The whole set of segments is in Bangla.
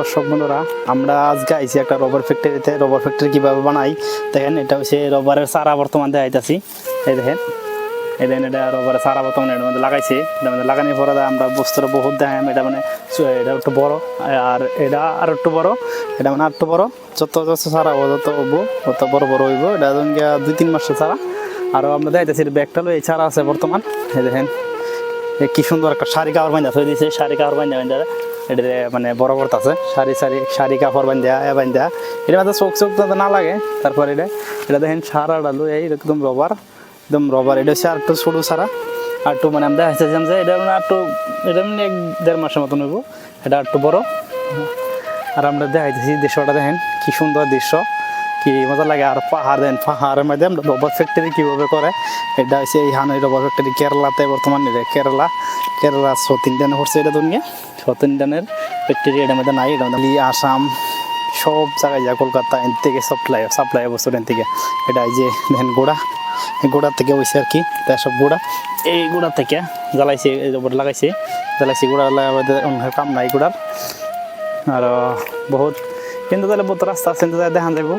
দর্শক বন্ধুরা, আমরা আজকে আইছি একটা রবার ফ্যাক্টরিতে রবার ফ্যাক্টরি কীভাবে বানাই? দেখেন, এটা হচ্ছে রবারের সারা বর্তমান দেখাইতেছি। এই দেখেন এই দেখেন, এটা রবারের সারা বর্তমান এটার মধ্যে লাগাইছে। এটার মধ্যে লাগানোর পরে আমরা বস্তুটা বহুত দেখাম এটা মানে এটা একটু বড়, আর এটা আর একটু বড়। এটা মানে আর একটু বড়। যত যত সারা হব, যত হব, তত বড় বড় হইব। এটা দুই তিন মাসের ছাড়া আরও আমরা দেখাইতেছি ব্যাগটা এই ছাড়া আছে বর্তমান। এই দেখেন কি সুন্দর একটা শাড়ি কাপড় বান্ধা থই দিছে, শাড়ি কাপড় বান্ধা বান্ধা এটা মানে বড় করতে আছে, শাড়ি শাড়ি শাড়ি কাপড় বান্ধা এ বান্ধা এটা মাঝে চোখ চোখ না লাগে, তারপর এটা এটা দেখেন সারা ডালু, এই একদম রবার একদম রবার এটা হচ্ছে আর একটু ছোটো সারা, আর একটু মানে আমরা দেখাইতেছিলাম যে এটা মানে একটু, এটা মানে এক দেড় মাসের মতন হইব, এটা একটু বড়। আর আমরা দেখাইতেছি দৃশ্যটা দেখেন, কি সুন্দর দৃশ্য। কি মজা লাগে আর পাহাড় দেন, পাহাড়ের মধ্যে রবার ফ্যাক্টরি কীভাবে করে? এটা হচ্ছে এই হানই রবার ফ্যাক্টরি কেরালাতে বর্তমানে কেরালা কেরালা সাউথ ইন্ডিয়ানে হচ্ছে এটা দুনিয়া। সাউথ ইন্ডিয়ানের ফ্যাক্টরি এটার মধ্যে নাই, এটা আসাম, সব জায়গায় যায়, কলকাতা এন থেকে সাপ্লাই সাপ্লাই অবস্থা এন থেকে। এটা এই যে দেখেন গোড়া গোড়া থেকে হয়েছে আর কি তাই সব গোড়া। এই গোড়া থেকে জ্বালাইছে লাগাইছে, জ্বালাইছে গোড়া কাম নাই গোড়ার। আর বহুত। কিন্তু তাহলে বহুত রাস্তা আছে, কিন্তু দেখা যাব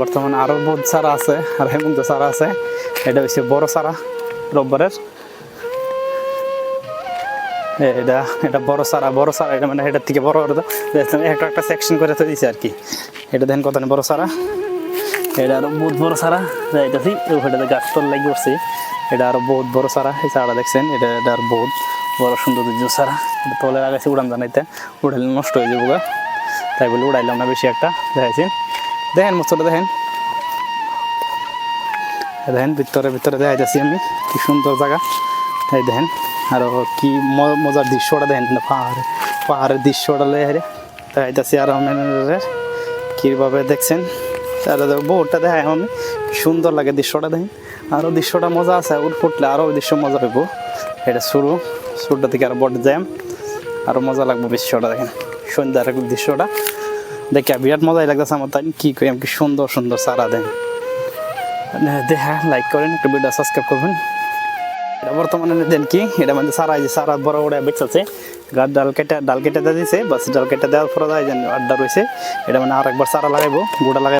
বর্তমানে আরও বহুত সারা আছে, আর হেমন্ত সারা আছে। এটা হচ্ছে বড় সারা রব্বারের। এটা এটা বড় সারা বড় সারা এটা মানে এটার থেকে বড় বড় একটা একটা সেকশন করে তো দিছে আর কি এটা দেখেন কত বড় সারা এটা আরও বহুত বড় সারা যাইতেছি ওখানে গাছ তোর লাগি উঠছে। এটা আরও বহুত বড় সারা এই সারা দেখছেন, এটা এটা আর বহুত বড় সুন্দর সারা এটা তলে লাগাইছে উড়ান জানাইতে, উড়াইলে নষ্ট হয়ে যাব। তাই বলে উড়াইলাম না বেশি একটা, দেখাইছেন। দেখেন মস্তটা দেখেন। দেখেন, ভিতরে ভিতরে দেখাইতেছি আমি, কি সুন্দর জায়গা। এই দেখেন, আর কি মজার দৃশ্যটা দেখেন পাহাড়ে, পাহাড়ের দৃশ্যটা লেহারে দেখাইতেছি আর মেনের কীভাবে দেখছেন? তাহলে বহুটা দেখাই আমি, সুন্দর লাগে দৃশ্যটা দেখেন। আরও দৃশ্যটা মজা আছে, উঠ ফুটলে আরও দৃশ্য মজা হইব। এটা শুরু, শুরুটা থেকে আরও বড় জ্যাম আরও মজা লাগবে দৃশ্যটা দেখেন। সন্ধ্যার দৃশ্যটা। দেখে বিরাট মজাই লাগতেছে আমার, তাই কী করি কি সুন্দর সুন্দর সারা দেন। দেখা লাইক করেন, একটু ভিডিও সাবস্ক্রাইব করবেন। এটা বর্তমানে দেন কি? এটা মানে সারা যে সারা বড় বড় বেচ আছে। গাছ ডাল কেটে ডাল কেটে দিয়ে দিছে বাস ডাল কেটে দেওয়ার পরে আড্ডা রয়েছে। এটা মানে আর একবার সারা লাগাইবো গোটা লাগাই